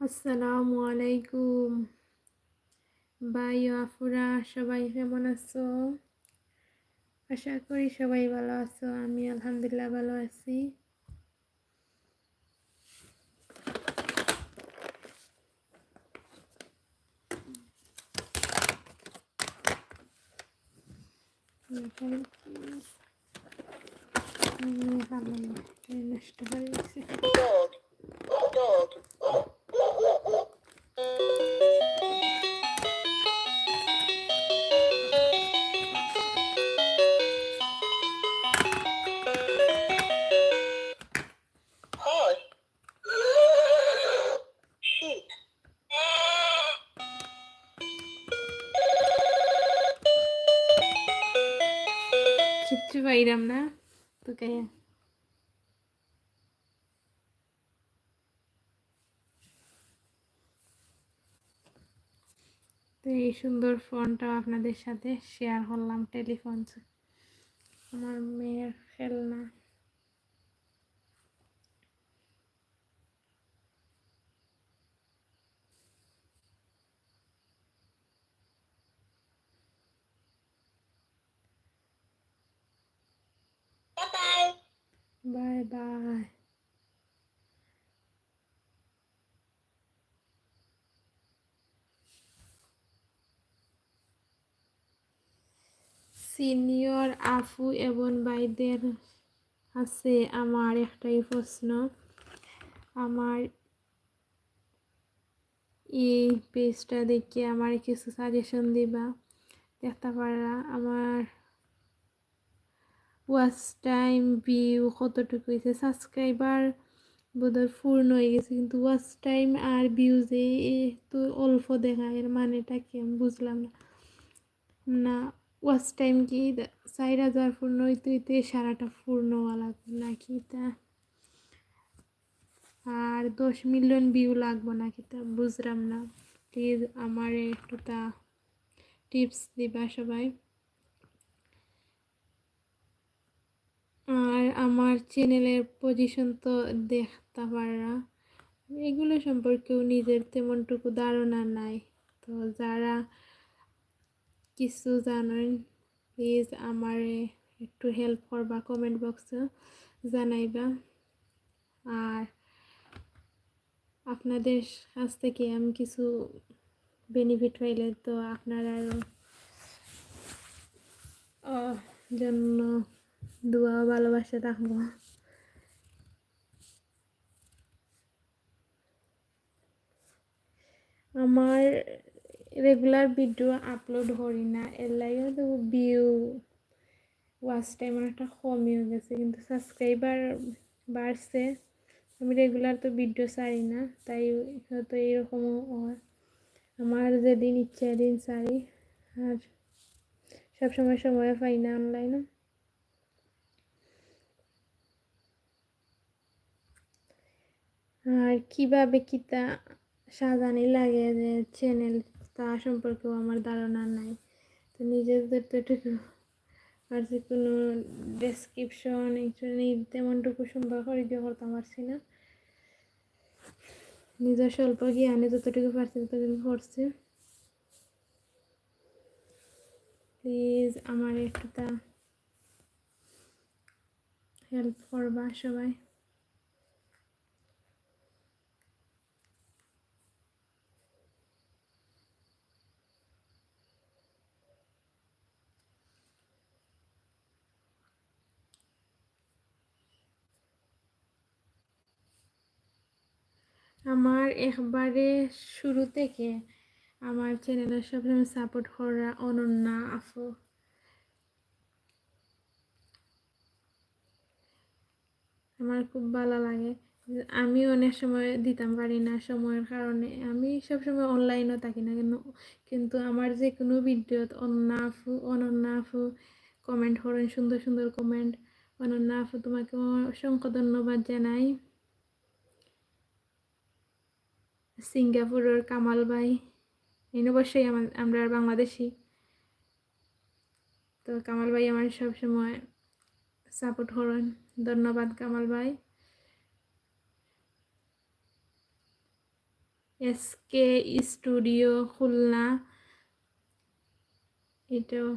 আসসালামু আলাইকুম ও আফুরা সবাই কেমন আছো আশা করি সবাই ভালো আছো আমি আলহামদুলিল্লাহ ভালো আছি নষ্ট হয়ে গেছে পাইরাম না তো কে তো এই সুন্দর ফোনটা আপনাদের সাথে শেয়ার করলাম টেলিফোন। আমার মেয়ের খেলনা। বাই বাই সিনিয়র আফু এবং ভাইদের আছে আমার একটাই প্রশ্ন। আমার এই পেজটা দেখে আমার কিছু সাজেশন দিবা। দেখতে পারা আমার ওয়াচ টাইম ভিউ কতটুকু হয়েছে সাবস্ক্রাইবার বোধহয় পূর্ণ হয়ে গেছে, কিন্তু ওয়াচ টাইম আর ভিউজে তো অল্প দেখা এর মানেটা কি আমি বুঝলাম না। না ওয়াচ টাইম কি চার হাজার পূর্ণ হইতে হইতে সারাটা পূর্ণ লাগবে নাকি তা? আর দশ মিলিয়ন ভিউ লাগবো নাকি তা বুঝলাম না। প্লিজ আমার একটু তা টিপস দিবা সবাই। আর আমার চ্যানেলের পজিশন তো দেখতে পারা। এগুলো সম্পর্কেও নিজের তেমনটুকু ধারণা নাই। তো যারা কিছু জানেন প্লিজ আমারে একটু হেল্প করবা কমেন্ট বক্সে জানাইবা। আর আপনাদের কাছ থেকে আমি কিছু বেনিফিট পাইলে তো আপনারাও আহ, জন্য দোয়া ভালোবাসা রাখব। আমার রেগুলার ভিডিও আপলোড করি না, এর লাগে তো ভিউ ওয়াচ টাইম অনেকটা কমই হয়ে গেছে, কিন্তু সাবস্ক্রাইবার বাড়ছে। আমি রেগুলার তো ভিডিও ছাড়ি না, তাই হয়তো এরকমও হয়। আমার যেদিন ইচ্ছা দিন ছাড়ি, আর সবসময় সময় পাই না অনলাইনে আর কীভাবে কিতা সাজানি লাগে যে চ্যানেল তা সম্পর্কেও আমার ধারণা নাই। তো নিজেদের তো এটুকু আর যে কোনো ডেসক্রিপশন তেমনটুকু সম্ভব করে দিয়ে করতে পারছি না। নিজের স্বল্প জ্ঞানে যতটুকু পারছি ততটুকু করছি। প্লিজ আমার একটু তা হেল্প করবা সবাই। আমার একবারে শুরু থেকে আমার চ্যানেলে সবসময় সাপোর্ট করা অনন্যা আফু। আমার খুব ভালো লাগে। আমি অনেক সময় দিতাম পারি না সময়ের কারণে। আমি সবসময় অনলাইনও থাকি না কিন্তু কিন্তু আমার যে কোনো ভিডিওত অনন্যা আফু অনন্যা আফু কমেন্ট করেন, সুন্দর সুন্দর কমেন্ট অনন্যা আফু তোমাকে অসংখ্য ধন্যবাদ জানাই। সিঙ্গাপুরের কামাল ভাই এই অবশ্যই আমার আমরা বাংলাদেশি। তো কামাল ভাই আমার সবসময় সাপোর্ট করেন। ধন্যবাদ কামাল ভাই। S K studio Khulna. এটাও।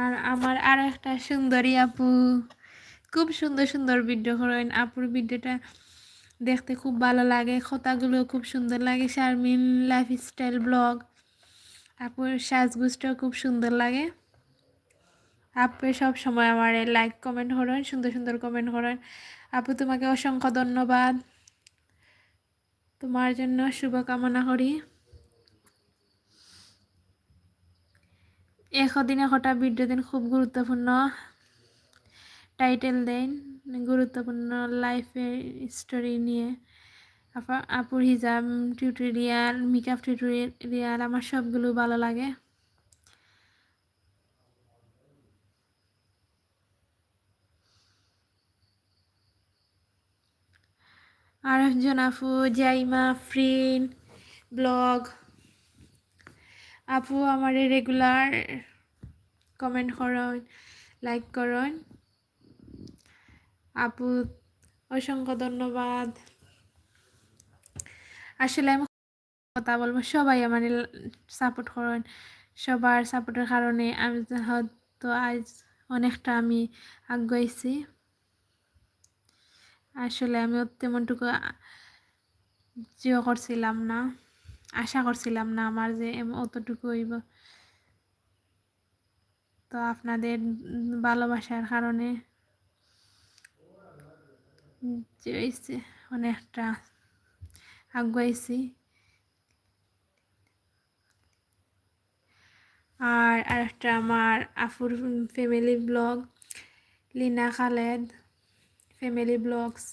আর আমার আরও একটা সুন্দরী আপু। খুব সুন্দর সুন্দর ভিডিও করেন। আপুর ভিডিওটা দেখতে খুব ভালো লাগে। কথাগুলো খুব সুন্দর লাগে। শারমিন লাইফস্টাইল ব্লগ আপুর সাজগুজটাও খুব সুন্দর লাগে। আপু সব সময় আমার লাইক কমেন্ট করেন, সুন্দর সুন্দর কমেন্ট করেন। আপু, তোমাকে অসংখ্য ধন্যবাদ। তোমার জন্য শুভকামনা করি। একদিনে কটা ভিডিও দিন খুব গুরুত্বপূর্ণ। টাইটেল দেন, গুরুত্বপূর্ণ লাইফের স্টোরি নিয়ে। আপা- আপুর হিজাব টিউটোরিয়াল মেকআপ টিউটোরিয়াল আমার সবগুলো ভালো লাগে। আর আপু, জাইমা, ফ্রিন, ব্লগ। আপু, আমার রেগুলার কমেন্ট করুন লাইক করুন। আপু, অসংখ্য ধন্যবাদ। আসলে আমি কথা বলব, সবাই আমার সাপোর্ট করেন। সবার সাপোর্টের কারণে আমি হয়তো আজ অনেকটা আমি আগাইছি। আসলে আমি তেমনটুকু জিও করছিলাম না। আশা করছিলাম না আমার যে অতটুকু হইব। তো আপনাদের ভালোবাসার কারণে অনেকটা আগুয়াইছি। আর আরেকটা আমার আফুর family blog Lina Khaled family blogs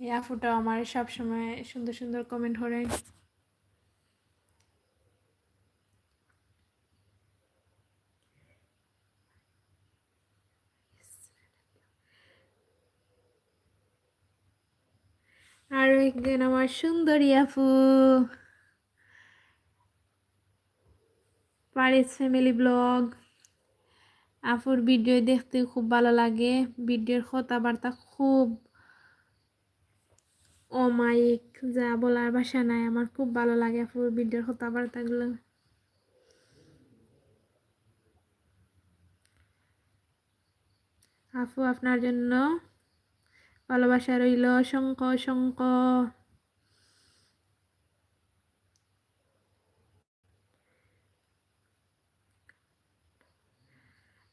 এই আফুটাও আমার সবসময় সুন্দর সুন্দর কমেন্ট করে। আর একজন আমার সুন্দরী আপু পারিস ফ্যামিলি ব্লগ আপুর ভিডিও দেখতে খুব ভালো লাগে। ভিডিওর কথাবার্তা খুব অমায়িক যা বলার ভাষা নাই, আমার খুব ভালো লাগে আপুর ভিডিওর কথাবার্তাগুলো। আপু আপনার জন্য ভালোবাসা রইল। অসংখ্য অসংখ্য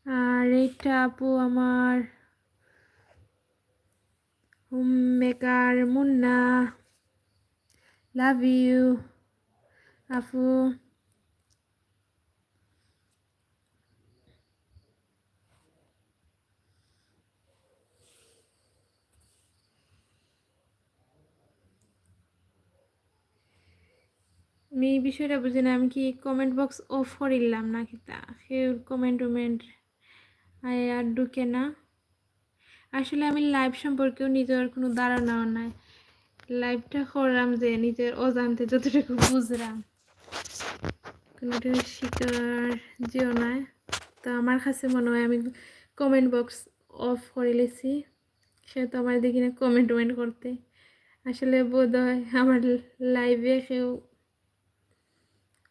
আর এইটা আপু আমার হোম মুন্না লাভ ইউ আপু আমি এই বিষয়টা বুঝি না, আমি কি কমেন্ট বক্স অফ করিলাম নাকি তা? সে কমেন্ট টমেন্ট আর ঢুকে না। আসলে আমি লাইভ সম্পর্কেও নিজের কোনো ধারণাও নাই। লাইভটা করলাম যে নিজের অজান্তে যতটুকু বুঝলাম। কোনোটা শিকার যেও নাই। তো আমার কাছে মনে হয় আমি কমেন্ট বক্স অফ করে লেছি। সে তো আমার দেখি না কমেন্ট টমেন্ট করতে। আসলে বোধ হয় আমার লাইভে কেউ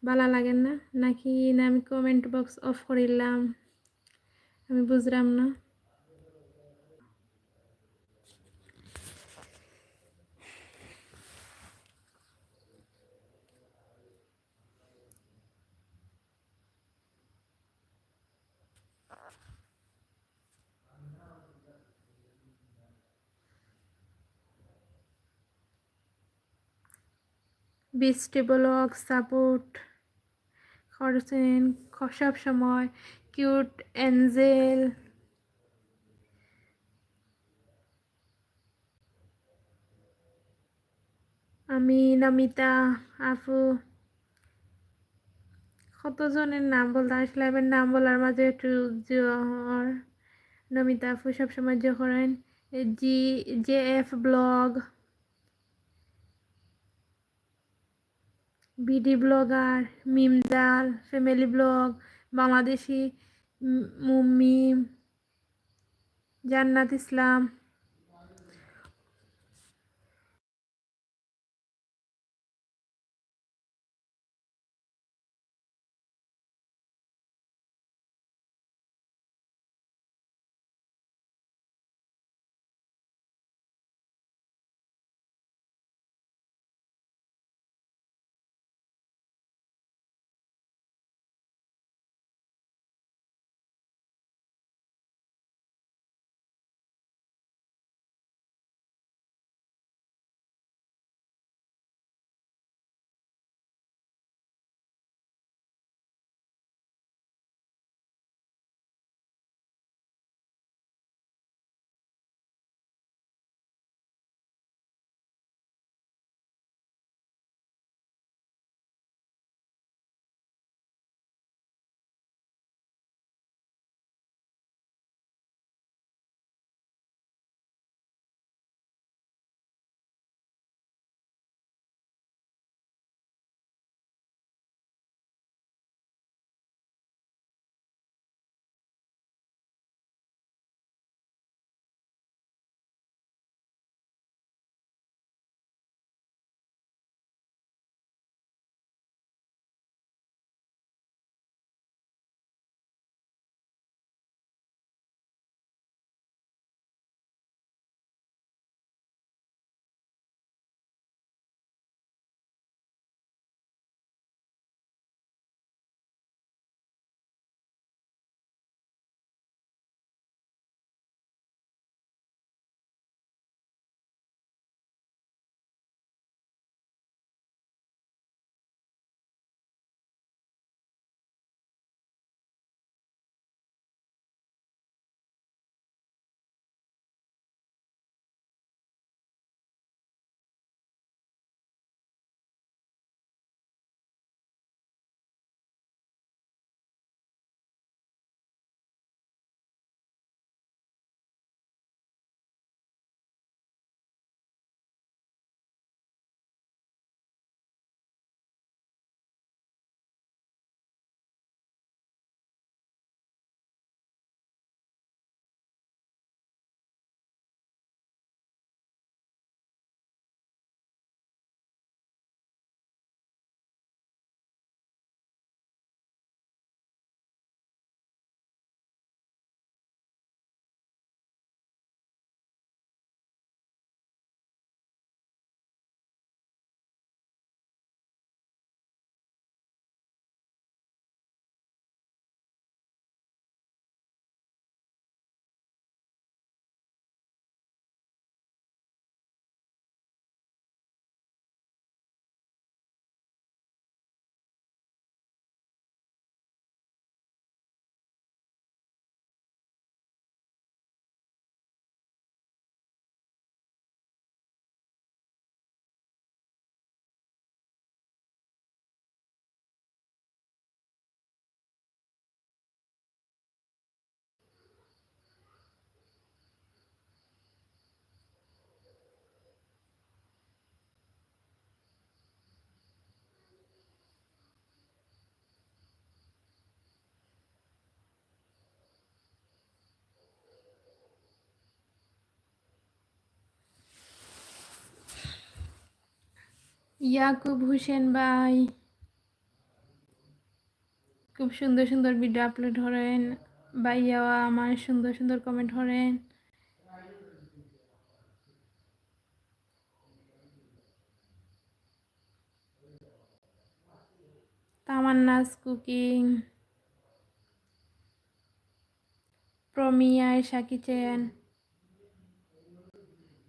ভালো লাগে না। নাকি না আমি কমেন্ট বক্স অফ করিলাম। আমি বুঝলাম না। বৃষ্টি ব্লগ সাপোর্ট করছেন সব সময় কিউট অ্যাঞ্জেল আমি নমিতা আপু কতজনের নাম বলতে আসলে আমার নাম বলার মাঝে একটু জ্বর নমিতা আপু সবসময় জো করেন জি, J F blog. BD blogger মিমজাল family blog Bangladeshi মুমিম Jannat Islam. Yakub Hossain ভাই। খুব সুন্দর সুন্দর ভিডিও আপলোড করেন ভাইয়াও আমার সুন্দর সুন্দর কমেন্ট করেন Tamanna's cooking. Promia Ayesha kitchen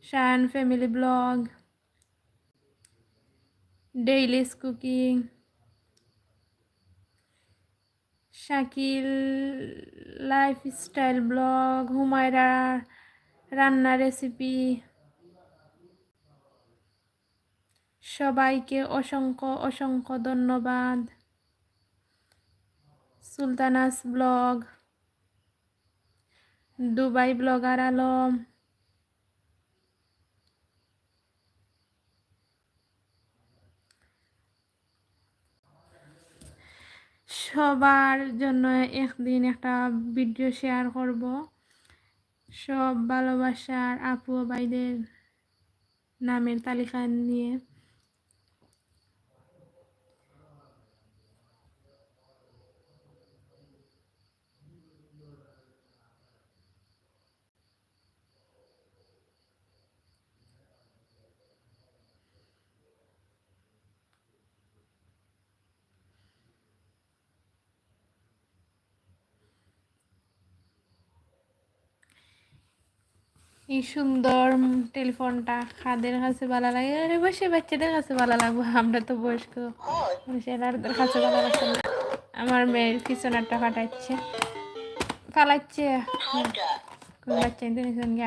Shayan family blog. Daily's cooking Shakil lifestyle blog, Humaira রান্না রেসিপি, সবাইকে অসংখ্য অসংখ্য ধন্যবাদ। Sultana's blog, Dubai blogger Alam. সবার জন্য একদিন একটা ভিডিও শেয়ার করব। সব ভালোবাসার আপু ভাইদের নামের তালিকা নিয়ে। এই সুন্দর টেলিফোনটা খাদের কাছে ভালো লাগে। আরে বসে, বাচ্চাদের কাছে ভালো লাগবে, আমরা তো বয়স্ক। মানুষের কাছে ভালো লাগছে না। আমার মেয়ের পিছনারটা ফাটাচ্ছে। ফালাচ্ছে। বাচ্চা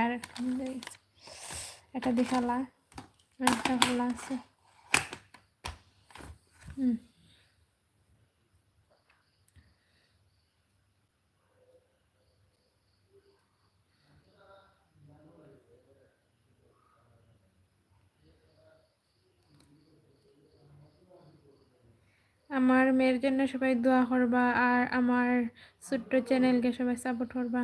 আর এটা দেখালা একটা খোলা আছে। হুম। আমার মেয়ের জন্য সবাই দোয়া করবা আর আমার ছোট্ট চ্যানেলকে সবাই সাপোর্ট করবা।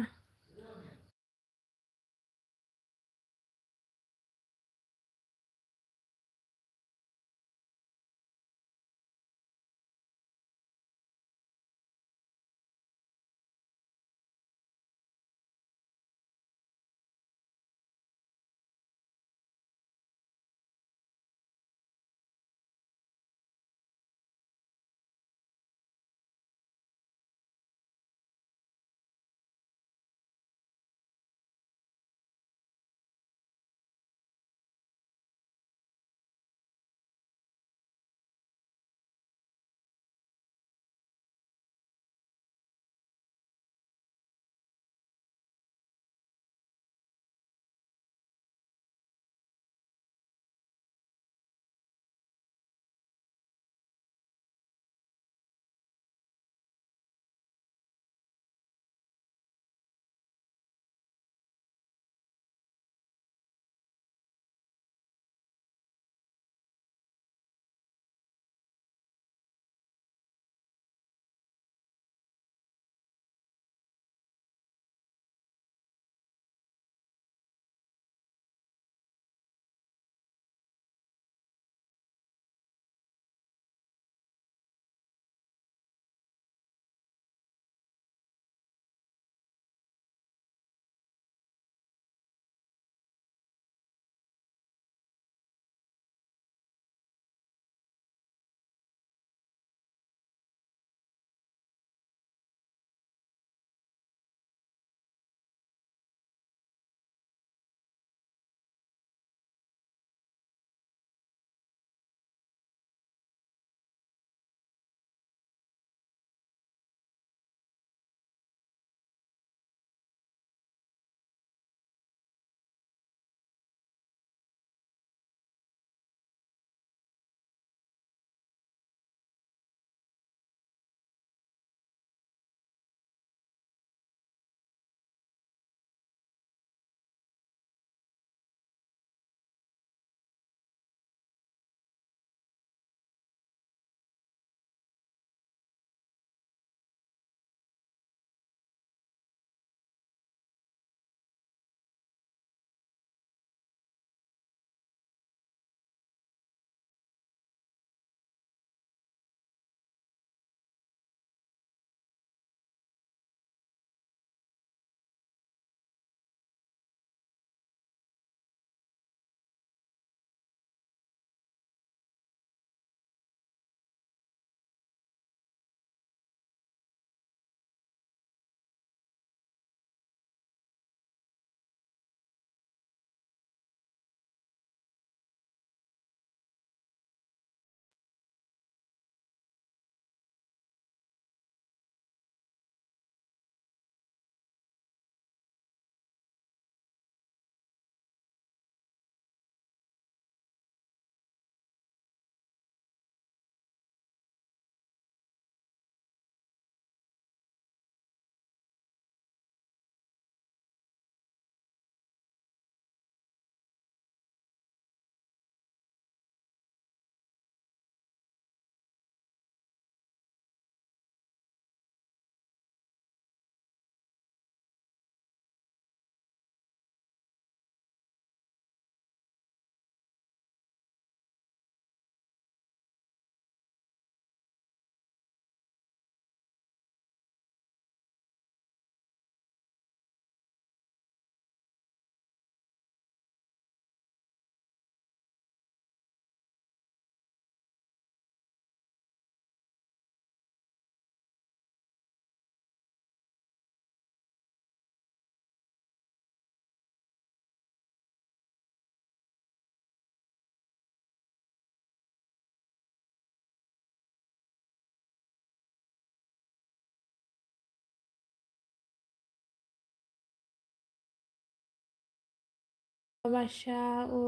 ভালোবাসা ও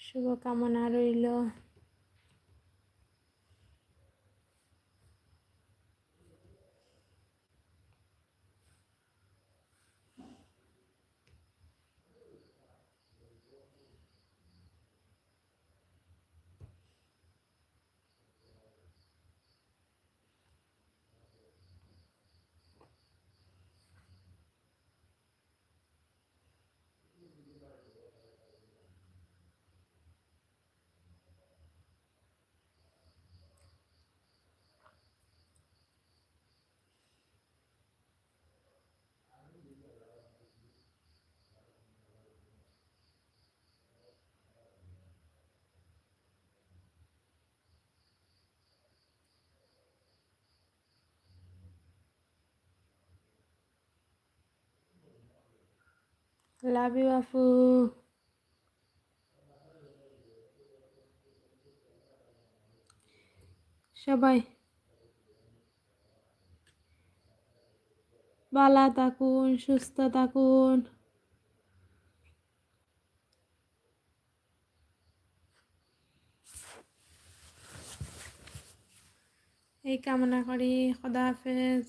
শুভকামনা রইল। লাভ ইউ আপু সবাই। ভালো থাকুন সুস্থ থাকুন। এই কামনা করি খোদা হাফেজ।